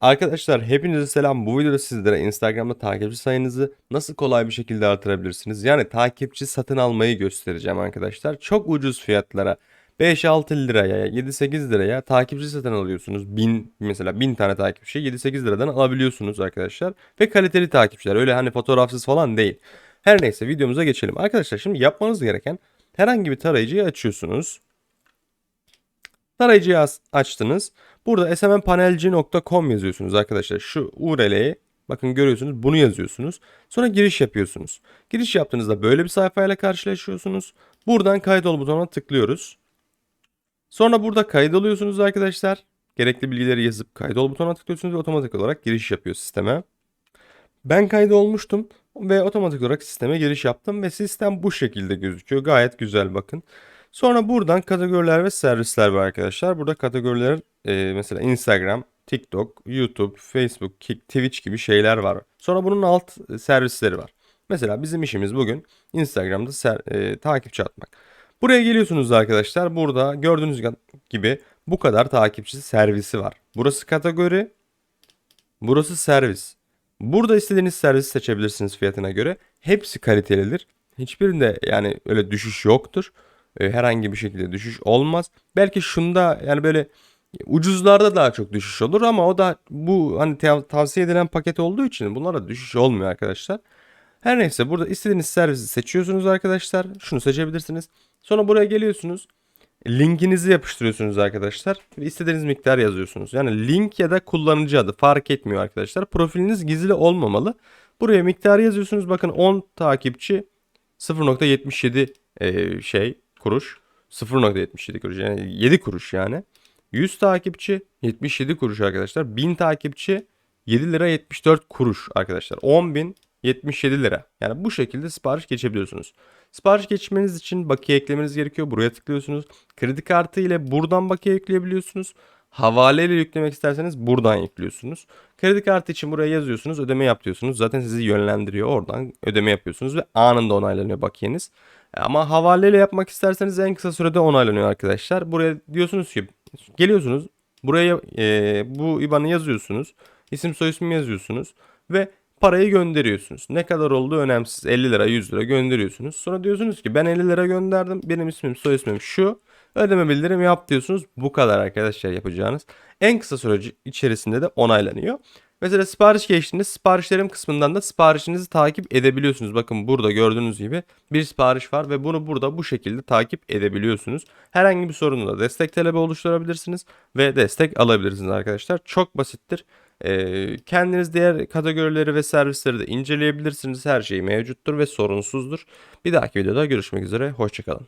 Arkadaşlar hepinize selam. Bu videoda sizlere Instagram'da takipçi sayınızı nasıl kolay bir şekilde artırabilirsiniz? Yani takipçi satın almayı göstereceğim arkadaşlar. Çok ucuz fiyatlara 5-6 liraya 7-8 liraya takipçi satın alıyorsunuz. 1000 mesela 1000 tane takipçi 7-8 liradan alabiliyorsunuz arkadaşlar. Ve kaliteli takipçiler öyle hani fotoğrafsız falan değil. Her neyse videomuza geçelim. Arkadaşlar şimdi yapmanız gereken herhangi bir tarayıcıyı açıyorsunuz. Tarayıcıyı açtınız. Burada smnpanelci.com yazıyorsunuz arkadaşlar. Şu URL'ye bakın görüyorsunuz bunu yazıyorsunuz. Sonra giriş yapıyorsunuz. Giriş yaptığınızda böyle bir sayfayla karşılaşıyorsunuz. Buradan kaydol butonuna tıklıyoruz. Sonra burada kaydoluyorsunuz arkadaşlar. Gerekli bilgileri yazıp kaydol butonuna tıklıyorsunuz ve otomatik olarak giriş yapıyor sisteme. Ben kaydolmuştum ve otomatik olarak sisteme giriş yaptım ve sistem bu şekilde gözüküyor. Gayet güzel bakın. Sonra buradan kategoriler ve servisler var arkadaşlar. Burada kategoriler e, mesela Instagram, TikTok, YouTube, Facebook, Twitch gibi şeyler var. Sonra bunun alt e, servisleri var. Mesela bizim işimiz bugün Instagram'da ser- e, takipçi atmak. Buraya geliyorsunuz arkadaşlar. Burada gördüğünüz gibi bu kadar takipçi servisi var. Burası kategori, burası servis. Burada istediğiniz servisi seçebilirsiniz fiyatına göre. Hepsi kalitelidir. Hiçbirinde yani öyle düşüş yoktur. E, herhangi bir şekilde düşüş olmaz. Belki şunda yani böyle ucuzlarda daha çok düşüş olur ama o da bu hani tav- tavsiye edilen paket olduğu için bunlara düşüş olmuyor arkadaşlar. Her neyse burada istediğiniz servisi seçiyorsunuz arkadaşlar. Şunu seçebilirsiniz. Sonra buraya geliyorsunuz. Linkinizi yapıştırıyorsunuz arkadaşlar. Ve istediğiniz miktar yazıyorsunuz. Yani link ya da kullanıcı adı fark etmiyor arkadaşlar. Profiliniz gizli olmamalı. Buraya miktarı yazıyorsunuz. Bakın 10 takipçi 0.77 e, şey kuruş. 0.77 kuruş yani 7 kuruş yani. 100 takipçi 77 kuruş arkadaşlar. 1000 takipçi 7 lira 74 kuruş arkadaşlar. 10.000 77 lira. Yani bu şekilde sipariş geçebiliyorsunuz. Sipariş geçmeniz için bakiye eklemeniz gerekiyor. Buraya tıklıyorsunuz. Kredi kartı ile buradan bakiye yükleyebiliyorsunuz. Havale ile yüklemek isterseniz buradan yüklüyorsunuz. Kredi kartı için buraya yazıyorsunuz. Ödeme yap. Zaten sizi yönlendiriyor. Oradan ödeme yapıyorsunuz ve anında onaylanıyor bakiyeniz. Ama havaleyle yapmak isterseniz en kısa sürede onaylanıyor arkadaşlar. Buraya diyorsunuz ki geliyorsunuz. Buraya e, bu IBAN'ı yazıyorsunuz. İsim soyisim yazıyorsunuz ve parayı gönderiyorsunuz. Ne kadar olduğu önemsiz. 50 lira 100 lira gönderiyorsunuz. Sonra diyorsunuz ki ben 50 lira gönderdim. Benim ismim soy ismim şu. Ödeme bildirim yap diyorsunuz. Bu kadar arkadaşlar yapacağınız. En kısa süreci içerisinde de onaylanıyor. Mesela sipariş geçtiğinde siparişlerim kısmından da siparişinizi takip edebiliyorsunuz. Bakın burada gördüğünüz gibi bir sipariş var ve bunu burada bu şekilde takip edebiliyorsunuz. Herhangi bir sorunla destek talebi oluşturabilirsiniz ve destek alabilirsiniz arkadaşlar. Çok basittir. Ee, kendiniz diğer kategorileri ve servisleri de inceleyebilirsiniz. Her şey mevcuttur ve sorunsuzdur. Bir dahaki videoda görüşmek üzere. Hoşçakalın.